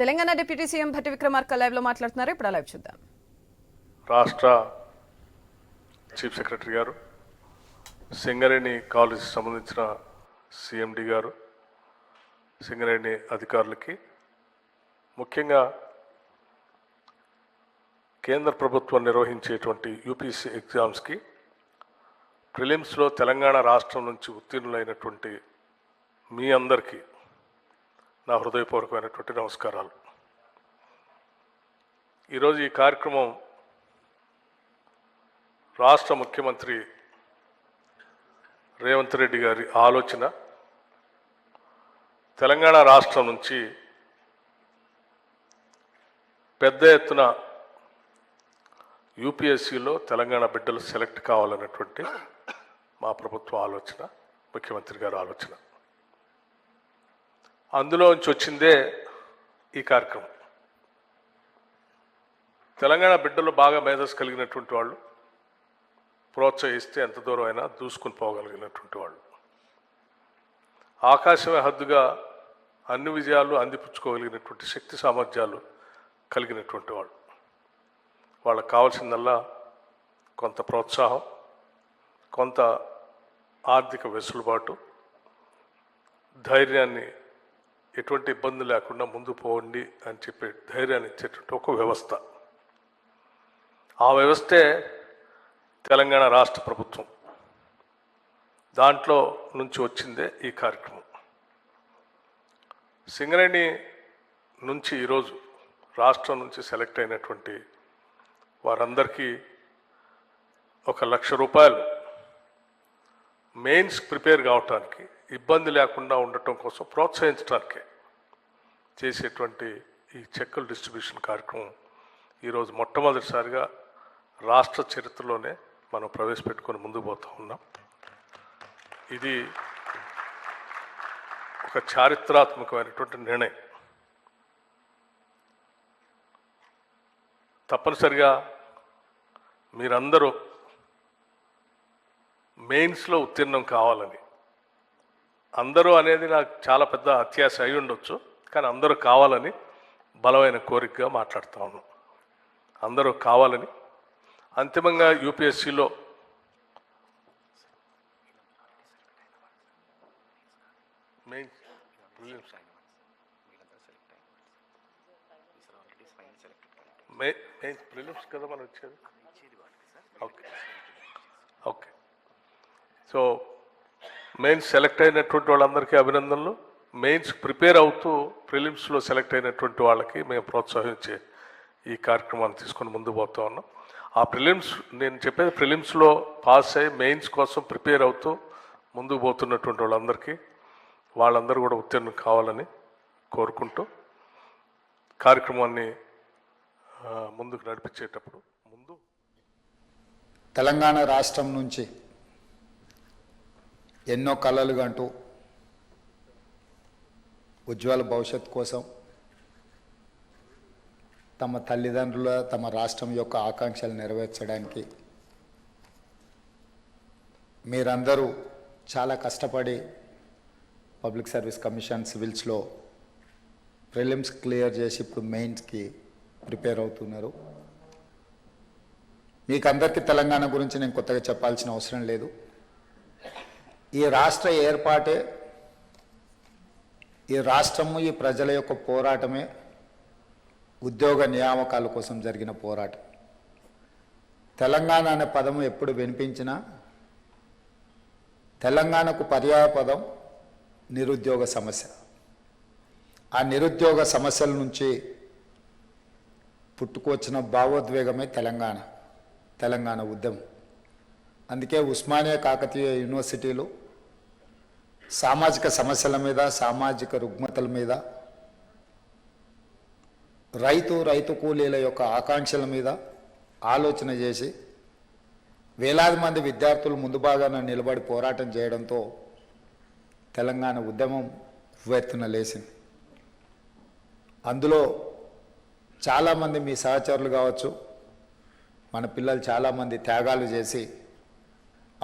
Telangana deputy CM Bhatti Vikramarka లైవ్లో మాట్లాడుతున్నారు. ఇప్పుడు లైవ్ చూద్దాం. రాష్ట్ర చీఫ్ సెక్రటరీ గారు సింగరేణి కాలేజీ సంబంధించిన సిఎండి గారు సింగరేణి అధికారులకి ముఖ్యంగా కేంద్ర ప్రభుత్వం నిర్వహించేటువంటి యూపీసీ ఎగ్జామ్స్కి ప్రిలిమ్స్లో తెలంగాణ రాష్ట్రం నుంచి ఉత్తీర్ణులైనటువంటి మీ అందరికీ నా హృదయపూర్వకమైనటువంటి నమస్కారాలు. ఈరోజు ఈ కార్యక్రమం రాష్ట్ర ముఖ్యమంత్రి రేవంత్ రెడ్డి గారి ఆలోచన తెలంగాణ రాష్ట్రం నుంచి పెద్ద ఎత్తున యూపీఎస్సీలో తెలంగాణ బిడ్డలు సెలెక్ట్ కావాలన్నటువంటి మా ప్రభుత్వ ఆలోచన ముఖ్యమంత్రి గారి ఆలోచన. అందులో నుంచి వచ్చిందే ఈ కార్యక్రమం. తెలంగాణ బిడ్డలు బాగా మేధస్సు కలిగినటువంటి వాళ్ళు ప్రోత్సహిస్తే ఎంత దూరం అయినా దూసుకుని పోగలిగినటువంటి వాళ్ళు. ఆకాశమే హద్దుగా అన్ని విజయాలు అందిపుచ్చుకోగలిగినటువంటి శక్తి సామర్థ్యాలు కలిగినటువంటి వాళ్ళు. వాళ్ళకి కావాల్సిందల్లా కొంత ప్రోత్సాహం కొంత ఆర్థిక వెసులుబాటు ధైర్యాన్ని ఎటువంటి ఇబ్బంది లేకుండా ముందు పోండి అని చెప్పి ధైర్యాన్ని ఇచ్చేటువంటి ఒక వ్యవస్థ. ఆ వ్యవస్థే తెలంగాణ రాష్ట్ర ప్రభుత్వం. దాంట్లో నుంచి వచ్చిందే ఈ కార్యక్రమం. సింగరేణి నుంచి ఈరోజు రాష్ట్రం నుంచి సెలెక్ట్ అయినటువంటి వారందరికీ ఒక లక్ష రూపాయలు మెయిన్స్ ప్రిపేర్ కావటానికి ఇబ్బంది లేకుండా ఉండటం కోసం ప్రోత్సహించడానికే చేసేటువంటి ఈ చెక్కుల డిస్ట్రిబ్యూషన్ కార్యక్రమం ఈరోజు మొట్టమొదటిసారిగా రాష్ట్ర చరిత్రలోనే మనం ప్రవేశపెట్టుకొని ముందుకు పోతూ ఉన్నాం. ఇది ఒక చారిత్రాత్మకమైనటువంటి నిర్ణయం. తప్పనిసరిగా మీరందరూ మెయిన్స్లో ఉత్తీర్ణం కావాలని అందరూ అనేది నాకు చాలా పెద్ద అత్యాశ అయి ఉండొచ్చు కానీ అందరూ కావాలని బలమైన కోరికగా మాట్లాడుతూ ఉన్నాం. అందరూ కావాలని. అంతిమంగా యూపీఎస్సీలో మెయిన్ ప్రిలిమ్స్ మే- మెయిన్ ప్రిలిమ్స్ కదా మనం వచ్చేది? Okay. Okay. So mains select అయినటువంటి వాళ్ళందరికీ అభినందనలు. మెయిన్స్ ప్రిపేర్ అవుతూ ప్రిలిమ్స్లో సెలెక్ట్ అయినటువంటి వాళ్ళకి మేము ప్రోత్సహించే ఈ కార్యక్రమాన్ని తీసుకొని ముందు పోతా ఉన్నాం. ఆ ప్రిలిమ్స్ నేను చెప్పేది ప్రిలిమ్స్లో పాస్ అయ్యి మెయిన్స్ కోసం ప్రిపేర్ అవుతూ ముందుకు పోతున్నటువంటి వాళ్ళందరికీ వాళ్ళందరూ కూడా ఉత్తీర్ణం కావాలని కోరుకుంటూ కార్యక్రమాన్ని ముందుకు నడిపించేటప్పుడు ముందు తెలంగాణ రాష్ట్రం నుంచి ఎన్నో కళలు అంటూ ఉజ్వల భవిష్యత్ కోసం తమ తల్లిదండ్రుల తమ రాష్ట్రం యొక్క ఆకాంక్షలు నెరవేర్చడానికి మీరందరూ చాలా కష్టపడి పబ్లిక్ సర్వీస్ కమిషన్ సివిల్స్లో ప్రిలిమ్స్ క్లియర్ చేసి ఇప్పుడు మెయిన్స్కి ప్రిపేర్ అవుతున్నారు. మీకు అందరికీ తెలంగాణ గురించి నేను కొత్తగా చెప్పాల్సిన అవసరం లేదు. ఈ రాష్ట్ర ఏర్పాటే ఈ రాష్ట్రము ఈ ప్రజల యొక్క పోరాటమే ఉద్యోగ నియామకాల కోసం జరిగిన పోరాటం. తెలంగాణ అనే పదము ఎప్పుడు వినిపించినా తెలంగాణకు పర్యాయ పదం నిరుద్యోగ సమస్య. ఆ నిరుద్యోగ సమస్యల నుంచి పుట్టుకొచ్చిన భావోద్వేగమే తెలంగాణ తెలంగాణ ఉద్యమం. అందుకే ఉస్మానియా కాకతీయ యూనివర్సిటీలో సామాజిక సమస్యల మీద సామాజిక రుగ్మతల మీద రైతు రైతు కూలీల యొక్క ఆకాంక్షల మీద ఆలోచన చేసి వేలాది మంది విద్యార్థులు ముందు భాగాన నిలబడి పోరాటం చేయడంతో తెలంగాణ ఉద్యమం ఉవ్వెత్తున లేచింది. అందులో చాలామంది మీ సహచరులు కావచ్చు మన పిల్లలు చాలామంది త్యాగాలు చేసి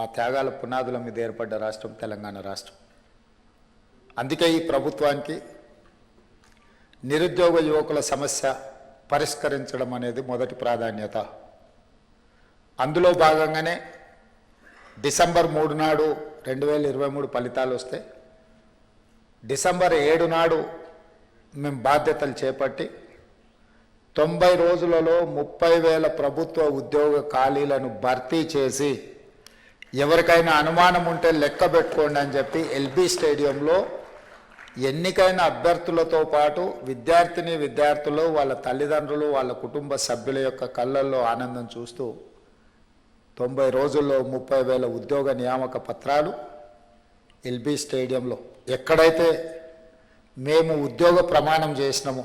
ఆ త్యాగాల పునాదుల మీద ఏర్పడ్డ రాష్ట్రం తెలంగాణ రాష్ట్రం. అందుకే ఈ ప్రభుత్వానికి నిరుద్యోగ యువకుల సమస్య పరిష్కరించడం అనేది మొదటి ప్రాధాన్యత. అందులో భాగంగానే డిసెంబర్ మూడు నాడు రెండు వేల ఇరవై మూడు ఫలితాలు వస్తే డిసెంబర్ ఏడు నాడు మేము బాధ్యతలు చేపట్టి తొంభై రోజులలో ముప్పై వేల ప్రభుత్వ ఉద్యోగ ఖాళీలను భర్తీ చేసి ఎవరికైనా అనుమానం ఉంటే లెక్క పెట్టుకోండి అని చెప్పి ఎల్బీ స్టేడియంలో ఎన్నికైన అభ్యర్థులతో పాటు విద్యార్థిని విద్యార్థులు వాళ్ళ తల్లిదండ్రులు వాళ్ళ కుటుంబ సభ్యుల యొక్క కళ్ళల్లో ఆనందం చూస్తూ తొంభై రోజుల్లో ముప్పై వేల ఉద్యోగ నియామక పత్రాలు ఎల్బీ స్టేడియంలో. ఎక్కడైతే మేము ఉద్యోగ ప్రమాణం చేసినామో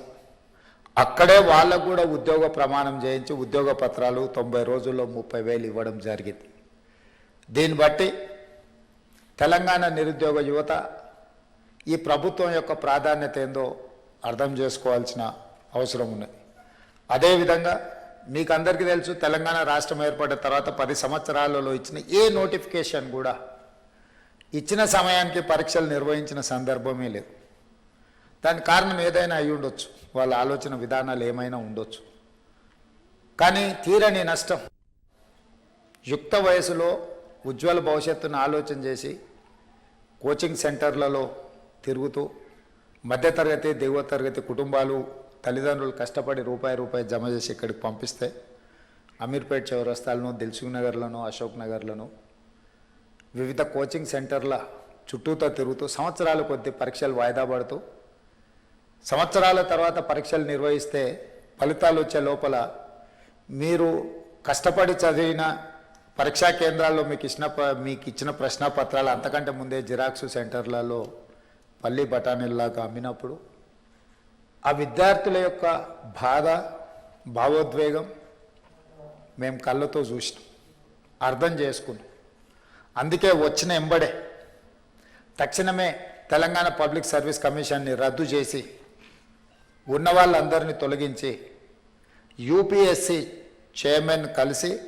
అక్కడే వాళ్ళకు కూడా ఉద్యోగ ప్రమాణం చేయించి ఉద్యోగ పత్రాలు తొంభై రోజుల్లో ముప్పై వేలు ఇవ్వడం జరిగింది. దీన్ని బట్టి తెలంగాణ నిరుద్యోగ యువత ఈ ప్రభుత్వం యొక్క ప్రాధాన్యత ఏందో అర్థం చేసుకోవాల్సిన అవసరం ఉన్నది. అదేవిధంగా మీకు అందరికీ తెలుసు తెలంగాణ రాష్ట్రం ఏర్పడిన తర్వాత పది సంవత్సరాలలో ఇచ్చిన ఏ నోటిఫికేషన్ కూడా ఇచ్చిన సమయానికి పరీక్షలు నిర్వహించిన సందర్భమే లేదు. దానికి కారణం ఏదైనా అయి ఉండొచ్చు. వాళ్ళ ఆలోచన విధానాలు ఏమైనా ఉండొచ్చు. కానీ తీరని నష్టం యుక్త వయసులో ఉజ్వల భవిష్యత్తును ఆలోచన చేసి కోచింగ్ సెంటర్లలో తిరుగుతూ మధ్యతరగతి దిగువ తరగతి కుటుంబాలు తల్లిదండ్రులు కష్టపడి రూపాయి రూపాయి జమ చేసి ఇక్కడికి పంపిస్తే అమీర్పేట్ చౌరస్తాలను దిల్సుఖ్ నగర్లను అశోక్ నగర్లను వివిధ కోచింగ్ సెంటర్ల చుట్టూతో తిరుగుతూ సంవత్సరాల కొద్ది పరీక్షలు వాయిదా పడుతూ సంవత్సరాల తర్వాత పరీక్షలు నిర్వహిస్తే ఫలితాలు వచ్చే లోపల మీరు కష్టపడి చదివిన పరీక్షా కేంద్రాల్లో మీకు ఇచ్చిన ప- మీకు ఇచ్చిన ప్రశ్న పత్రాలు అంతకంటే ముందే జిరాక్స్ సెంటర్లలో పల్లి బఠానీల్లాగా అమ్మినప్పుడు ఆ విద్యార్థుల యొక్క బాధ భావోద్వేగం మేము కళ్ళతో చూసినాం. అర్థం చేసుకున్నాం. అందుకే వచ్చిన ఎంబడే తక్షణమే తెలంగాణ పబ్లిక్ సర్వీస్ కమిషన్ని రద్దు చేసి ఉన్న వాళ్ళందరినీ తొలగించి యూపీఎస్సి చైర్మన్ కలిసి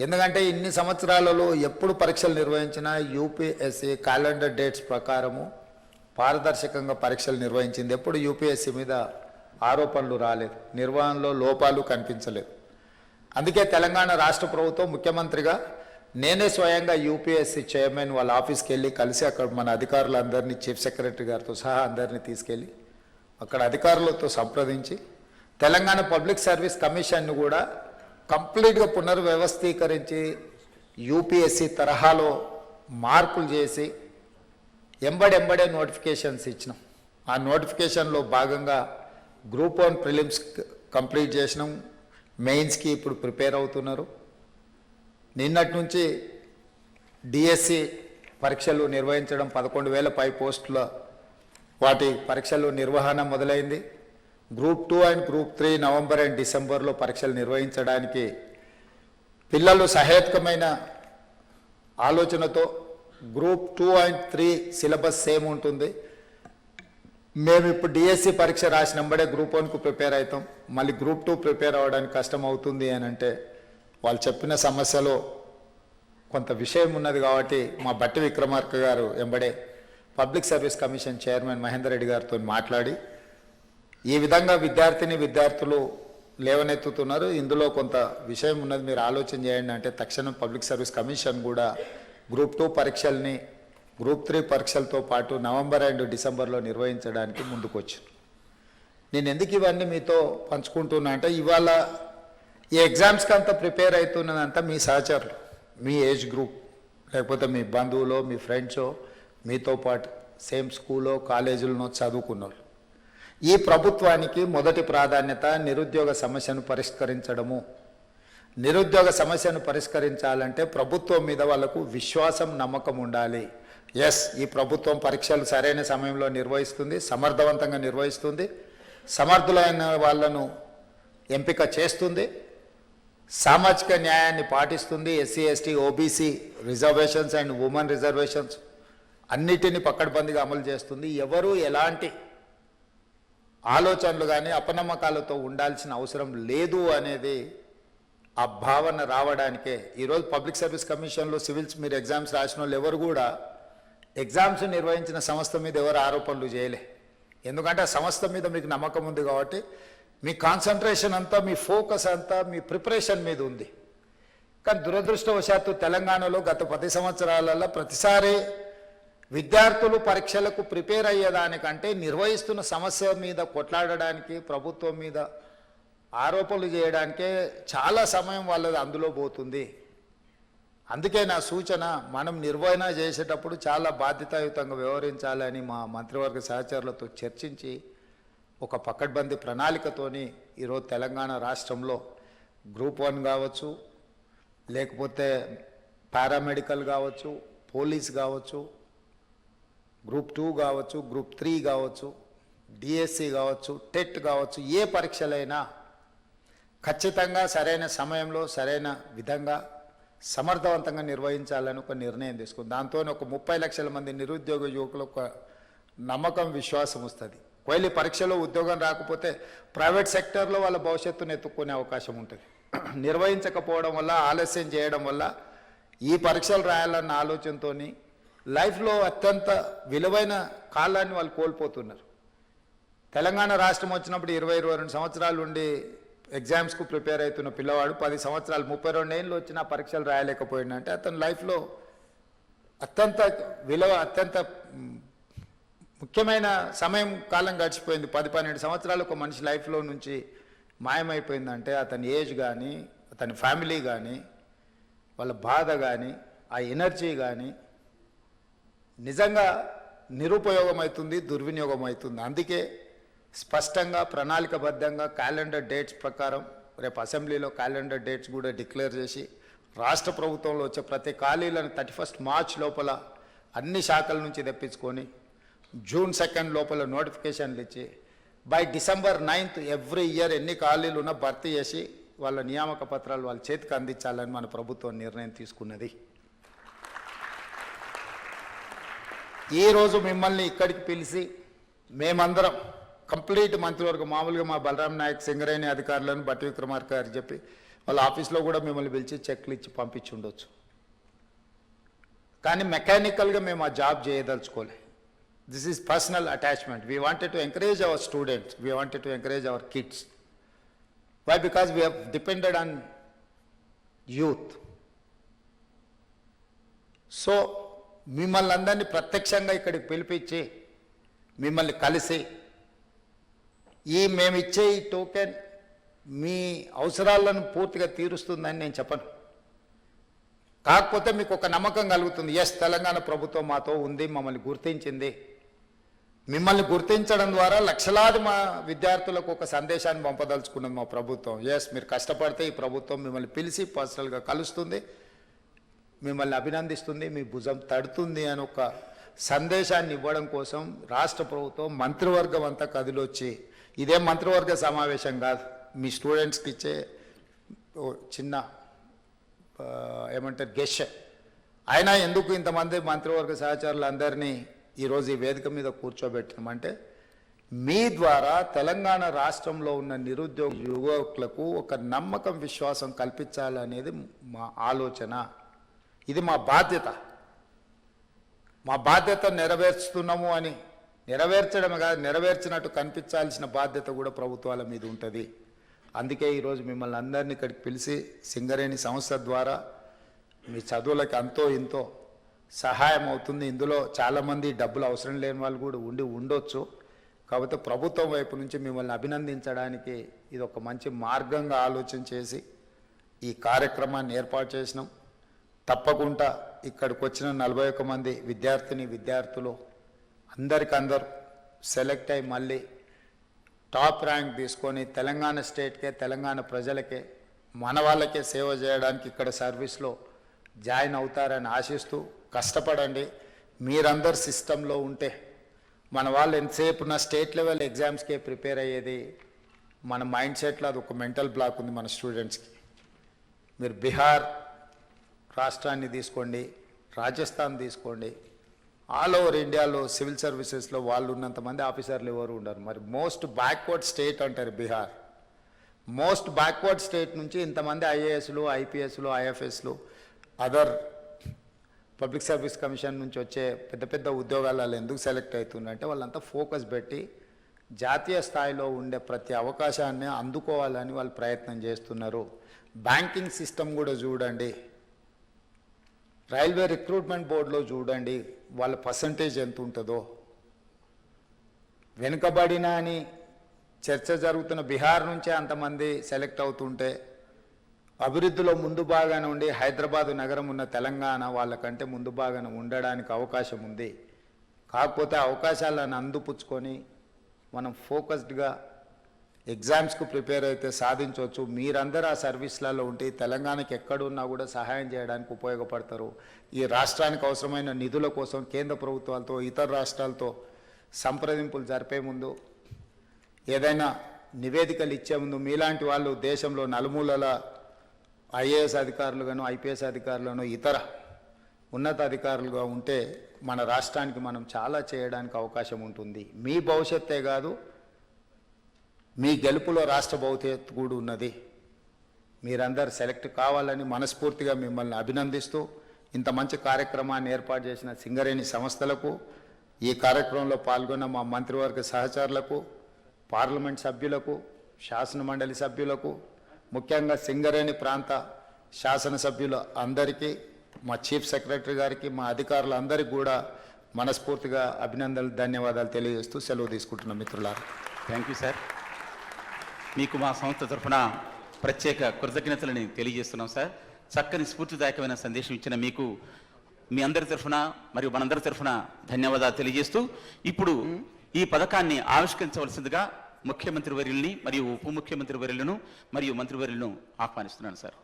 ఎందుకంటే ఇన్ని సంవత్సరాలలో ఎప్పుడు పరీక్షలు నిర్వహించినా యూపీఎస్సీ క్యాలెండర్ డేట్స్ ప్రకారము పారదర్శకంగా పరీక్షలు నిర్వహించింది. ఎప్పుడు యూపీఎస్సీ మీద ఆరోపణలు రాలేదు. నిర్వహణలో లోపాలు కనిపించలేదు. అందుకే తెలంగాణ రాష్ట్ర ప్రభుత్వం ముఖ్యమంత్రిగా నేనే స్వయంగా యూపీఎస్సీ చైర్మన్ వాళ్ళ ఆఫీస్కి వెళ్ళి కలిసి అక్కడ మన అధికారులందరినీ చీఫ్ సెక్రటరీ గారితో సహా అందరినీ తీసుకెళ్ళి అక్కడ అధికారులతో సంప్రదించి తెలంగాణ పబ్లిక్ సర్వీస్ కమిషన్ను కూడా కంప్లీట్గా పునర్వ్యవస్థీకరించి యూపీఎస్సీ తరహాలో మార్పులు చేసి ఎంబడెంబడే నోటిఫికేషన్స్ ఇచ్చినాం. ఆ నోటిఫికేషన్లో భాగంగా గ్రూప్ వన్ ప్రిలిమ్స్ కంప్లీట్ చేసినాం. మెయిన్స్కి ఇప్పుడు ప్రిపేర్ అవుతున్నారు. నిన్నటి నుంచి డిఎస్సి పరీక్షలు నిర్వహించడం పదకొండు వేల పై పోస్టుల వాటి పరీక్షలు నిర్వహణ మొదలైంది. Group two and group three November and డిసెంబర్లో పరీక్షలు నిర్వహించడానికి పిల్లలు సహేతుకమైన ఆలోచనతో group two and three syllabus same ఉంటుంది. మేము ఇప్పుడు డిఎస్సి పరీక్ష రాసినంబడే గ్రూప్ వన్కు ప్రిపేర్ అవుతాం. మళ్ళీ గ్రూప్ టూ ప్రిపేర్ అవ్వడానికి కష్టం అవుతుంది అని అంటే వాళ్ళు చెప్పిన సమస్యలో కొంత విషయం ఉన్నది కాబట్టి మా బట్టి విక్రమార్క గారు ఎంబడే public service commission chairman Mahender Reddy గారితో మాట్లాడి ఈ విధంగా విద్యార్థిని విద్యార్థులు లేవనెత్తుతున్నారు. ఇందులో కొంత విషయం ఉన్నది మీరు ఆలోచన చేయండి. అంటే తక్షణం పబ్లిక్ సర్వీస్ కమిషన్ కూడా గ్రూప్ టూ పరీక్షల్ని గ్రూప్ త్రీ పరీక్షలతో పాటు నవంబర్ అండ్ డిసెంబర్లో నిర్వహించడానికి ముందుకొచ్చు నేను ఎందుకు ఇవన్నీ మీతో పంచుకుంటున్నా అంటే ఇవాళ ఈ ఎగ్జామ్స్కి అంతా ప్రిపేర్ అవుతున్నదంతా మీ సహచరులు మీ ఏజ్ గ్రూప్ లేకపోతే మీ బంధువులో మీ ఫ్రెండ్సో మీతో పాటు సేమ్ స్కూలో కాలేజీలోనో చదువుకున్నారు ఈ ప్రభుత్వానికి మొదటి ప్రాధాన్యత నిరుద్యోగ సమస్యను పరిష్కరించడము. నిరుద్యోగ సమస్యను పరిష్కరించాలంటే ప్రభుత్వం మీద వాళ్ళకు విశ్వాసం నమ్మకం ఉండాలి. ఎస్ ఈ ప్రభుత్వం పరీక్షలు సరైన సమయంలో నిర్వహిస్తుంది సమర్థవంతంగా నిర్వహిస్తుంది. సమర్థులైన వాళ్ళను ఎంపిక చేస్తుంది. సామాజిక న్యాయాన్ని పాటిస్తుంది SC ST OBC reservations and women reservations అన్నిటిని పక్కడబందిగా అమలు చేస్తుంది. ఎవరు ఎలాంటి ఆలోచనలు కానీ అపనమ్మకాలతో ఉండాల్సిన అవసరం లేదు అనేది ఆ భావన రావడానికే ఈరోజు పబ్లిక్ సర్వీస్ కమిషన్లో సివిల్స్ మీరు ఎగ్జామ్స్ రాసిన వాళ్ళు ఎవరు కూడా ఎగ్జామ్స్ నిర్వహించిన సంస్థ మీద ఎవరు ఆరోపణలు చేయలే. ఎందుకంటే ఆ సంస్థ మీద మీకు నమ్మకం ఉంది కాబట్టి మీ కాన్సన్ట్రేషన్ అంతా మీ ఫోకస్ అంతా మీ ప్రిపరేషన్ మీద ఉంది. కానీ దురదృష్టవశాత్తు తెలంగాణలో గత పది సంవత్సరాలలో ప్రతిసారి విద్యార్థులు పరీక్షలకు ప్రిపేర్ అయ్యేదానికంటే నిర్వహిస్తున్న సమస్య మీద కొట్లాడడానికి ప్రభుత్వం మీద ఆరోపణలు చేయడానికే చాలా సమయం వాళ్ళది అందులో పోతుంది. అందుకే నా సూచన మనం నిర్వహణ చేసేటప్పుడు చాలా బాధ్యతాయుతంగా వ్యవహరించాలని మా మంత్రివర్గ సహచరులతో చర్చించి ఒక పకడ్బందీ ప్రణాళికతోని ఈరోజు తెలంగాణ రాష్ట్రంలో గ్రూప్ వన్ కావచ్చు లేకపోతే పారామెడికల్ కావచ్చు పోలీస్ కావచ్చు గ్రూప్ టూ కావచ్చు గ్రూప్ త్రీ కావచ్చు డిఎస్సి కావచ్చు టెట్ కావచ్చు ఏ పరీక్షలైనా ఖచ్చితంగా సరైన సమయంలో సరైన విధంగా సమర్థవంతంగా నిర్వహించాలని ఒక నిర్ణయం తీసుకుంది. దాంతో ఒక ముప్పై లక్షల మంది నిరుద్యోగ యువకులకు ఒక నమ్మకం విశ్వాసం వస్తుంది. ఒకవేళ పరీక్షలో ఉద్యోగం రాకపోతే ప్రైవేట్ సెక్టర్లో వాళ్ళ భవిష్యత్తును ఎత్తుక్కునే అవకాశం ఉంటుంది. నిర్వహించకపోవడం వల్ల ఆలస్యం చేయడం వల్ల ఈ పరీక్షలు రాయాలన్న ఆలోచనతోని లైఫ్లో అత్యంత విలువైన కాలాన్ని వాళ్ళు కోల్పోతున్నారు. తెలంగాణ రాష్ట్రం వచ్చినప్పుడు ఇరవై ఇరవై రెండు సంవత్సరాలు ఉండి ఎగ్జామ్స్కు ప్రిపేర్ అవుతున్న పిల్లవాడు పది సంవత్సరాలు ముప్పై రెండు ఏళ్ళు వచ్చిన పరీక్షలు రాయలేకపోయిందంటే అతని లైఫ్లో అత్యంత విలువ అత్యంత ముఖ్యమైన సమయం కాలం గడిచిపోయింది. పది పన్నెండు సంవత్సరాలు ఒక మనిషి లైఫ్లో నుంచి మాయమైపోయిందంటే అతని ఏజ్ కానీ అతని ఫ్యామిలీ కానీ వాళ్ళ బాధ కానీ ఆ ఎనర్జీ కానీ నిజంగా నిరుపయోగం అవుతుంది దుర్వినియోగం అవుతుంది అందుకే స్పష్టంగా ప్రణాళికబద్ధంగా క్యాలెండర్ డేట్స్ ప్రకారం రేపు అసెంబ్లీలో క్యాలెండర్ డేట్స్ కూడా డిక్లేర్ చేసి రాష్ట్ర ప్రభుత్వంలో వచ్చే ప్రతి ఖాళీలను థర్టీ ఫస్ట్ మార్చ్ లోపల అన్ని శాఖల నుంచి తెప్పించుకొని జూన్ సెకండ్ లోపల నోటిఫికేషన్లు ఇచ్చి by December ninth every year ఎన్ని ఖాళీలు ఉన్నా భర్తీ చేసి వాళ్ళ నియామక పత్రాలు వాళ్ళ చేతికి అందించాలని మన ప్రభుత్వం నిర్ణయం తీసుకున్నది. ఈరోజు మిమ్మల్ని ఇక్కడికి పిలిచి మేమందరం కంప్లీట్ మంత్రివర్గం మామూలుగా మా బలరాం నాయక్ సింగరేణి అధికారులను బట్టి విక్రమార్క గారు చెప్పి వాళ్ళ ఆఫీస్లో కూడా మిమ్మల్ని పిలిచి చెక్లు ఇచ్చి పంపించి ఉండొచ్చు కానీ మెకానికల్గా మేము ఆ job చేయదలుచుకోలే. This is personal attachment we wanted to encourage our students we wanted to encourage our kids why because we have depended on youth so మిమ్మల్ని అందరినీ ప్రత్యక్షంగా ఇక్కడికి పిలిపించి మిమ్మల్ని కలిసి ఈ మేము ఇచ్చే ఈ టోకెన్ మీ అవసరాలను పూర్తిగా తీరుస్తుందని నేను చెప్పను. కాకపోతే మీకు ఒక నమ్మకం కలుగుతుంది. ఎస్ తెలంగాణ ప్రభుత్వం మాతో ఉంది మమ్మల్ని గుర్తించింది. మిమ్మల్ని గుర్తించడం ద్వారా లక్షలాది మా విద్యార్థులకు ఒక సందేశాన్ని పంపదలుచుకున్నది మా ప్రభుత్వం. ఎస్ మీరు కష్టపడితే ఈ ప్రభుత్వం మిమ్మల్ని పిలిచి పర్సనల్గా కలుస్తుంది. మిమ్మల్ని అభినందిస్తుంది మీ భుజం తడుతుంది అని ఒక సందేశాన్ని ఇవ్వడం కోసం రాష్ట్ర ప్రభుత్వం మంత్రివర్గం అంతా కదిలొచ్చి ఇదే మంత్రివర్గ సమావేశం కాదు మీ స్టూడెంట్స్కి ఇచ్చే చిన్న ఏమంటారు గెష్. అయినా ఎందుకు ఇంతమంది మంత్రివర్గ సహచరులందరినీ ఈరోజు ఈ వేదిక మీద కూర్చోబెట్టినామంటే మీ ద్వారా తెలంగాణ రాష్ట్రంలో ఉన్న నిరుద్యోగ యువకులకు ఒక నమ్మకం విశ్వాసం కల్పించాలనేది మా ఆలోచన. ఇది మా బాధ్యత. మా బాధ్యత నెరవేర్చుతున్నాము అని నెరవేర్చడమే కాదు నెరవేర్చినట్టు కనిపించాల్సిన బాధ్యత కూడా ప్రభుత్వాల మీద ఉంటుంది. అందుకే ఈరోజు మిమ్మల్ని అందరినీ ఇక్కడికి పిలిచి సింగరేణి సంస్థ ద్వారా మీ చదువులకు అంతో ఇంతో సహాయం అవుతుంది. ఇందులో చాలామంది డబ్బులు అవసరం లేని వాళ్ళు కూడా ఉండి ఉండొచ్చు. కాకపోతే ప్రభుత్వం వైపు నుంచి మిమ్మల్ని అభినందించడానికి ఇది ఒక మంచి మార్గంగా ఆలోచన చేసి ఈ కార్యక్రమాన్ని ఏర్పాటు చేసినాం. తప్పకుండా ఇక్కడికి వచ్చిన నలభై ఒక్క మంది విద్యార్థిని విద్యార్థులు అందరికందరూ సెలెక్ట్ అయి మళ్ళీ టాప్ ర్యాంక్ తీసుకొని తెలంగాణ స్టేట్కే తెలంగాణ ప్రజలకే మన వాళ్ళకే సేవ చేయడానికి ఇక్కడ సర్వీస్లో జాయిన్ అవుతారని ఆశిస్తూ కష్టపడండి. మీరందరు సిస్టంలో ఉంటే మన వాళ్ళు ఎంతసేపు నా స్టేట్ లెవెల్ ఎగ్జామ్స్కే ప్రిపేర్ అయ్యేది మన మైండ్ సెట్లో అది ఒక మెంటల్ బ్లాక్ ఉంది మన స్టూడెంట్స్కి. మీరు బీహార్ రాష్ట్రాన్ని తీసుకోండి రాజస్థాన్ తీసుకోండి. ఆల్ ఓవర్ ఇండియాలో సివిల్ సర్వీసెస్లో వాళ్ళు ఉన్నంత మంది ఆఫీసర్లు ఎవరు ఉండరు. మరి మోస్ట్ బ్యాక్వర్డ్ స్టేట్ అంటారు బీహార్. మోస్ట్ బ్యాక్వర్డ్ స్టేట్ నుంచి ఇంతమంది ఐఏఎస్లు ఐపీఎస్లు ఐఎఫ్ఎస్లు అదర్ పబ్లిక్ సర్వీస్ కమిషన్ నుంచి వచ్చే పెద్ద పెద్ద ఉద్యోగాలలో ఎందుకు సెలెక్ట్ అవుతుందంటే వాళ్ళంతా ఫోకస్ పెట్టి జాతీయ స్థాయిలో ఉండే ప్రతి అవకాశాన్ని అందుకోవాలని వాళ్ళు ప్రయత్నం చేస్తున్నారు. బ్యాంకింగ్ సిస్టమ్ కూడా చూడండి. రైల్వే రిక్రూట్మెంట్ బోర్డులో చూడండి వాళ్ళ పర్సంటేజ్ ఎంత ఉంటుందో. వెనుకబడిన అని చర్చ జరుగుతున్న బీహార్ నుంచే అంతమంది సెలెక్ట్ అవుతుంటే అభివృద్ధిలో ముందు భాగాన ఉండి హైదరాబాద్ నగరం ఉన్న తెలంగాణ వాళ్ళకంటే ముందు భాగాన ఉండడానికి అవకాశం ఉంది. కాకపోతే అవకాశాలను అందిపుచ్చుకొని మనం ఫోకస్డ్గా ఎగ్జామ్స్కు ప్రిపేర్ అయితే సాధించవచ్చు. మీరందరూ ఆ సర్వీస్లలో ఉంటే తెలంగాణకి ఎక్కడున్నా కూడా సహాయం చేయడానికి ఉపయోగపడతారు. ఈ రాష్ట్రానికి అవసరమైన నిధుల కోసం కేంద్ర ప్రభుత్వాలతో ఇతర రాష్ట్రాలతో సంప్రదింపులు జరిపే ముందు ఏదైనా నివేదికలు ఇచ్చే ముందు మీలాంటి వాళ్ళు దేశంలో నలుమూలల ఐఏఎస్ అధికారులుగాను ఐపీఎస్ అధికారులను ఇతర ఉన్నత అధికారులుగా ఉంటే మన రాష్ట్రానికి మనం చాలా చేయడానికి అవకాశం ఉంటుంది. మీ భవిష్యత్తే కాదు మీ గెలుపులో రాష్ట్ర భవిష్యత్తు కూడా ఉన్నది. మీరందరు సెలెక్ట్ కావాలని మనస్ఫూర్తిగా మిమ్మల్ని అభినందిస్తూ ఇంత మంచి కార్యక్రమాన్ని ఏర్పాటు చేసిన సింగరేణి సంస్థలకు ఈ కార్యక్రమంలో పాల్గొన్న మా మంత్రివర్గ సహచరులకు పార్లమెంట్ సభ్యులకు శాసన మండలి సభ్యులకు ముఖ్యంగా సింగరేణి ప్రాంత శాసనసభ్యులు అందరికీ మా చీఫ్ సెక్రటరీ గారికి మా అధికారులందరికీ కూడా మనస్ఫూర్తిగా అభినందనలు ధన్యవాదాలు తెలియజేస్తూ సెలవు తీసుకుంటున్నాం మిత్రులారా. Thank you sir. మీకు మా సంస్థ తరఫున ప్రత్యేక కృతజ్ఞతలని తెలియజేస్తున్నాం సార్. చక్కని స్ఫూర్తిదాయకమైన సందేశం ఇచ్చిన మీకు మీ అందరి తరఫున మరియు మనందరి తరఫున ధన్యవాదాలు తెలియజేస్తూ ఇప్పుడు ఈ పథకాన్ని ఆవిష్కరించవలసిందిగా ముఖ్యమంత్రి వర్యుల్ని మరియు ఉప ముఖ్యమంత్రి వర్యులను మరియు మంత్రివర్యులను ఆహ్వానిస్తున్నాను సార్.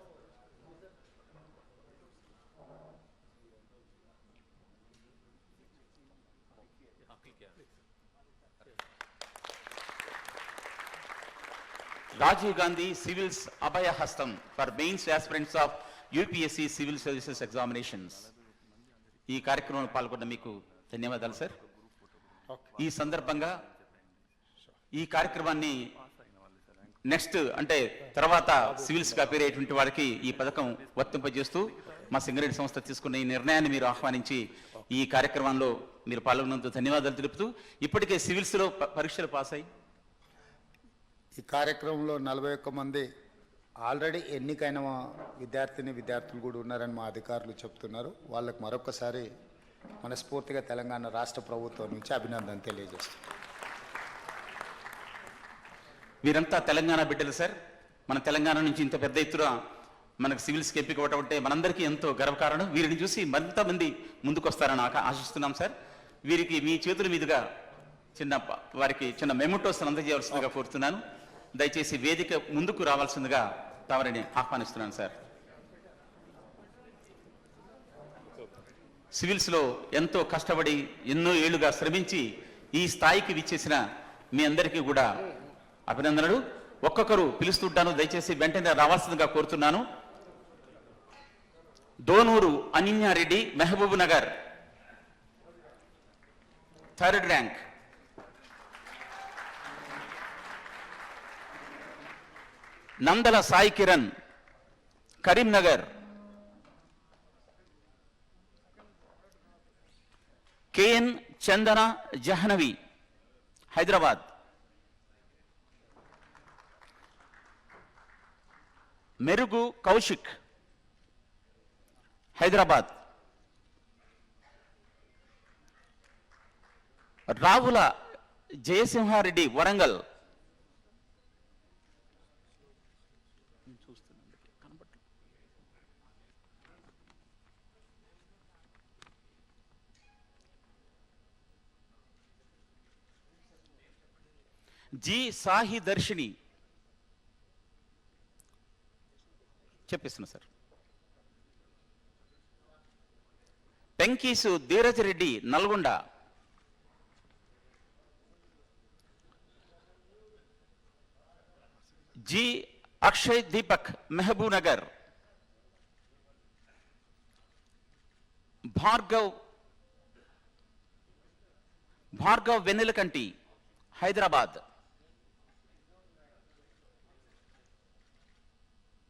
రాజీవ్ గాంధీ సివిల్స్ అభయహస్తం for mains aspirants of UPSC civil services examinations. ఈ కార్యక్రమంలో పాల్గొన్న మీకు ధన్యవాదాలు సార్. ఈ సందర్భంగా ఈ కార్యక్రమాన్ని నెక్స్ట్ అంటే తర్వాత సివిల్స్గా పేరేటువంటి వారికి ఈ పథకం వర్తింపజేస్తూ మా సింగరేణి సంస్థ తీసుకున్న ఈ నిర్ణయాన్ని మీరు ఆహ్వానించి ఈ కార్యక్రమంలో మీరు పాల్గొన్నందుకు ధన్యవాదాలు తెలుపుతూ ఇప్పటికే సివిల్స్లో పరీక్షలు పాస్ అయ్యి ఈ కార్యక్రమంలో నలభై ఒక్క మంది ఆల్రెడీ ఎన్నికైన విద్యార్థిని విద్యార్థులు కూడా ఉన్నారని మా అధికారులు చెప్తున్నారు. వాళ్ళకు మరొకసారి మనస్ఫూర్తిగా తెలంగాణ రాష్ట్ర ప్రభుత్వం నుంచి అభినందన తెలియజేస్తున్నాను వీరంతా తెలంగాణ బిడ్డలు సార్. మన తెలంగాణ నుంచి ఇంత పెద్ద ఎత్తున మనకు సివిల్స్కి ఎంపిక అవ్వటం అంటే మనందరికీ ఎంతో గర్వకారణం. వీరిని చూసి మరింత మంది ముందుకొస్తారని ఆశిస్తున్నాం సార్. వీరికి మీ చేతుల మీదుగా చిన్న వారికి చిన్న మెమోటోస్ అందజేయవలసిందిగా కోరుతున్నాను. దయచేసి వేదిక ముందుకు రావాల్సిందిగా తమరిని ఆహ్వానిస్తున్నాను సార్. సివిల్స్లో ఎంతో కష్టపడి ఎన్నో ఏళ్ళుగా శ్రమించి ఈ స్థాయికి విచ్చేసిన మీ అందరికీ కూడా అభినందనలు. ఒక్కొక్కరు పిలుస్తుంటాను దయచేసి వెంటనే రావాల్సిందిగా కోరుతున్నాను. Donuru Aninya Reddy Mahabubnagar third rank. Nandala Sai Kiran Karimnagar KN Chandana Jahnavi Hyderabad Merugu Kaushik Hyderabad Ravula Jayasimha Reddy Warangal G Sahi Darshini. చెప్పిస్తున్నా sir. Penkeesu Dheeraj Reddy Nalgonda. G Akshay Deepak Mahabubnagar Nagar Bhargav Bhargav Vennelakanti Hyderabad.